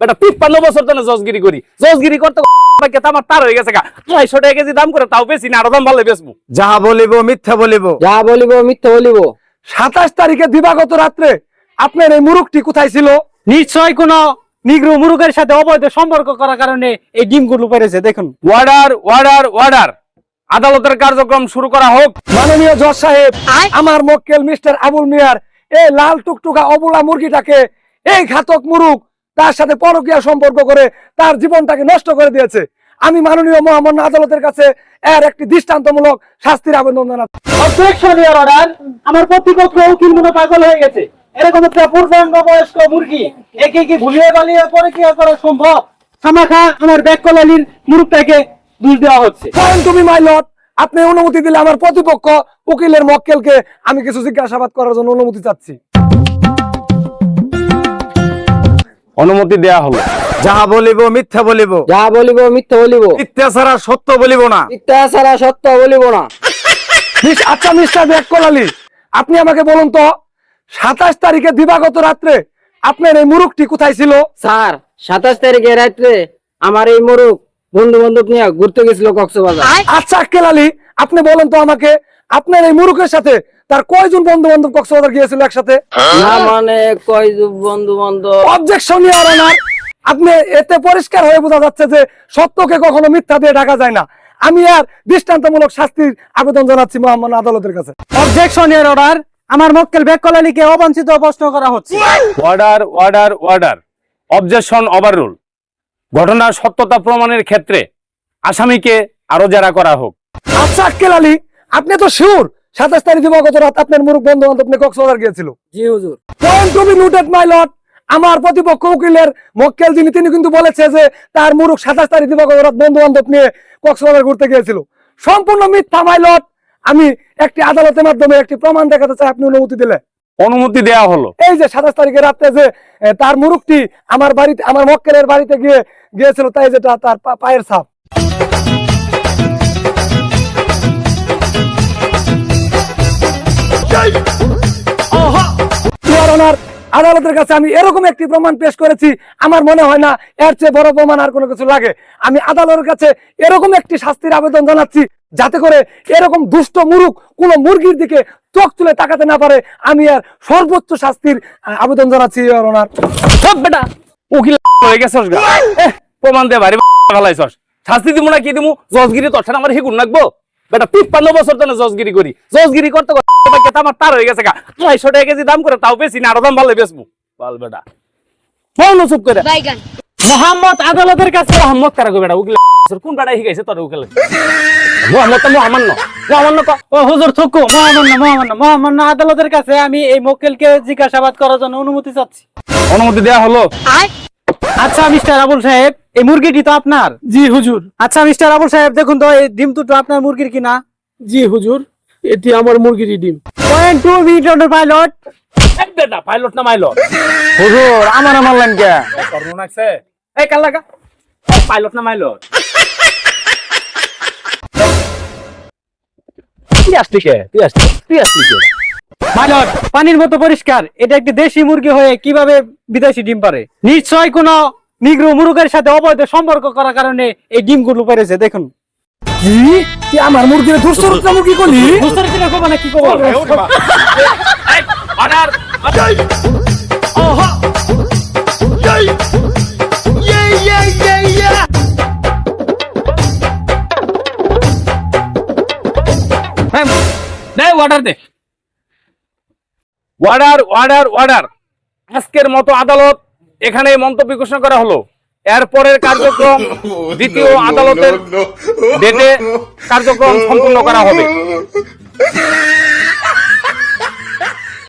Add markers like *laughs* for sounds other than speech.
বেটা তিপ্পান্ন বছর ধরে জজগিরি করি। জজগিরি করতে আমার তার হয়ে গেছে আড়াইশো টাকা কেজি দাম করে তাও বেশি না আরও দাম ভালো বেচবো। যাহা বলিব মিথ্যা বলিব। যা বলিব মিথ্যা বলিব। সাতাশ তারিখে দিবাগত রাত্রে আপনার এই মুরুখটি কোথায় ছিল? নিশ্চয় কোন নিগ্রো মুরুগের সাথে অবৈধ সম্পর্ক করার কারণে এই ডিমগুলো পেরেছে দেখুন। ওয়ার্ডার ওয়ার্ডার ওয়ার্ডার আদালতের কার্যক্রম শুরু করা হোক। মাননীয় জজ সাহেব আমার মক্কেল মিস্টার আবুল মিয়ার এই লাল টুকটুকা অবলা মুরগিটাকে এই ঘাতক মুরুখ তার সাথে পরকীয়া সম্পর্ক করে তার জীবনটাকে নষ্ট করে দিয়েছে। আমি মাননীয় মহামান্য আদালতের কাছে এর একটি দৃষ্টান্তমূলক শাস্তির আবেদন জানাচ্ছি। অবজেকশন ইয়ার অর্ডার আমার প্রতিপক্ষ উকিল মনে পাগল হয়ে গেছে। এরকম একটা পূর্ণাঙ্গ বয়স্ক মুরগি একে কি ভুলিয়ে বালিয়ে পরে কি করা সম্ভব? খামাখা আমার ব্যাগ কলালির মুরুগটাকে দূর দেওয়া হচ্ছে। বি মাই লট আপনি অনুমতি দিলে আমার প্রতিপক্ষ উকিলের মক্কেলকে আমি কিছু জিজ্ঞাসাবাদ করার জন্য অনুমতি চাচ্ছি। অনুমতি দেয়া হলো। যাহা বলিব মিথ্যা বলিব। যা বলিব মিথ্যা বলিব। মিথ্যা ছাড়া সত্য বলিব না। মিথ্যা ছাড়া সত্য বলিব না। আচ্ছা মিস্টার ব্যাক কলালি আপনি আমাকে বলুন তো সাতাশ তারিখে দিবাগত রাত্রে আপনার এই মুরুখটি কোথায় ছিল? স্যার সাতাশ তারিখে রাত্রে আমার এই মুরুখ বন্ধু বান্ধব নিয়ে ঘুরতে গেছিল কক্সবাজার। আচ্ছা কেলালি আপনি বলেন তো আমাকে আপনার এই মুরুখের সাথে তার কয়জন বন্ধু বান্ধব কক্সবাজার গিয়েছিল একসাথে? না মানে কয় বন্ধু বান্ধব অবজেকশন ইয়ার আপনি এতে পরিষ্কার হয়ে বোঝা যাচ্ছে যে সত্যকে কখনো মিথ্যা দিয়ে ঢাকা যায় না। আমি আর দৃষ্টান্তমূলক শাস্তির আবেদন জানাচ্ছি মহামান্য আদালতের কাছে। অবজেকশন ইয়ার অর্ডার আমার মক্কেল ব্যাগ কলালিকে অবাঞ্ছিত প্রশ্ন করা হচ্ছে। Order order order objection overrule ঘটনার সত্যতা প্রমাণের ক্ষেত্রে আসামিকে আরও জেরা করা হোক। আচ্ছা আক্কেল আলী আপনি তো শিওর সাতাশ তারিখ দিবাগত রাত আপনার মুরুখ বন্ধু বান্ধব কক্সবাজার গিয়েছিল। জি হুজুর। Point to be noted my lord আমার প্রতিপক্ষ উকিলের মক্কেল যিনি তিনি কিন্তু বলেছে যে তার মুরুখ সাতাশ তারিখ দিবাগত রাত বন্ধু বান্ধব নিয়ে কক্সবাজার ঘুরতে গিয়েছিল। সম্পূর্ণ মিথ্যা মাই লট আমি একটি আদালতের মাধ্যমে একটি প্রমাণ দেখাতে চাই আপনি অনুমতি দিলে। অনুমতি দেয়া হলো। এই যে সাতাশ তারিখে রাত্রে যে তার মুরুখটি আমার বাড়িতে আমার মক্কেলের বাড়িতে গিয়ে গিয়েছিল তাই যেটা তার পা- পায়ের ছাপ। Honor, আদালতের কাছে আমি এরকম একটি প্রমাণ পেশ করেছি আমার মনে হয় না এর চেয়ে বড় প্রমাণ আর কোনো কিছু লাগে। আমি আদালতের কাছে এরকম একটি শাস্তির আবেদন জানাচ্ছি যাতে করে এরকম দুষ্ট মুরুখ কোন মুরগির দিকে চোখ তুলে তাকাতে না পারে। আমি আর সর্বোচ্চ শাস্তির আবেদন জানাচ্ছি Honor। সব বেটা উকিল হয়ে গেছস প্রমাণ দে ভারি ফেলাইছস। শাস্তি দিমু না কি দিমু? জজগিরি সাথে আমার হিগুন লাগবো বেটা তিপ্পান্ন বছর ধরে জজগিরি করি। জজগিরি করতে আমার তার হয়ে গেছে গা। আড়াইশো টাকা কেজি দাম করে তাও বেশি না আরও দাম ভালো বেচবো। বল বেটা। ফোন চুপ করে। মোহাম্মদ আদালতের কাছে মোহাম্মদ কারা বেটা উকিল কোন বেটা শিখাইছে তোর উকিল মোহাম্মদ তো মোহাম্মদ ন। মোহাম্মদ ন ক। ও হুজুর থুকু মহামান্য মহামান্য মহামান্য আদালতের কাছে আমি এই মক্কেলকে জিজ্ঞাসাবাদ করার জন্য অনুমতি চাচ্ছি। অনুমতি দেয়া হলো। আচ্ছা মিস্টার আবুল সাহেব এই মুরগিটি তো আপনার? জি হুজুর। আচ্ছা মিস্টার আবুল সাহেব দেখুন তো এই ডিম দুটো আপনার মুরগির কিনা? জি হুজুর। এটি আমার মুরগির ডিম। পয়েন্ট টু পাইলট এই পাইলট না মাইলট হুজুর আমার আমার লাইন কে? তোর আছে। এই কাল লাগা? পাইলট না মাইলট তুই আসলি কে? তুই আসলি তুই আসলি কে? পাইলট পানির মতো পরিষ্কার। এটা একটি দেশি মুরগি হয়ে কীভাবে বিদেশি ডিম পারে? নিশ্চয় কোন নিগ্রো মুরগের সাথে অবৈধ সম্পর্ক করার কারণে এই ডিমগুলো পেরেছে। দেখুন। কি তুই আমার মুরগির মুরগি করলি কব না কি কব? অর্ডার দে অর্ডার দে। অর্ডার অর্ডার অর্ডার আজকের মতো আদালত এখানে মন্তব্য ঘোষণা করা হলো। এরপরের কার্যক্রম *laughs* দ্বিতীয় আদালতের ডেটে কার্যক্রম সম্পূর্ণ করা হবে। *laughs*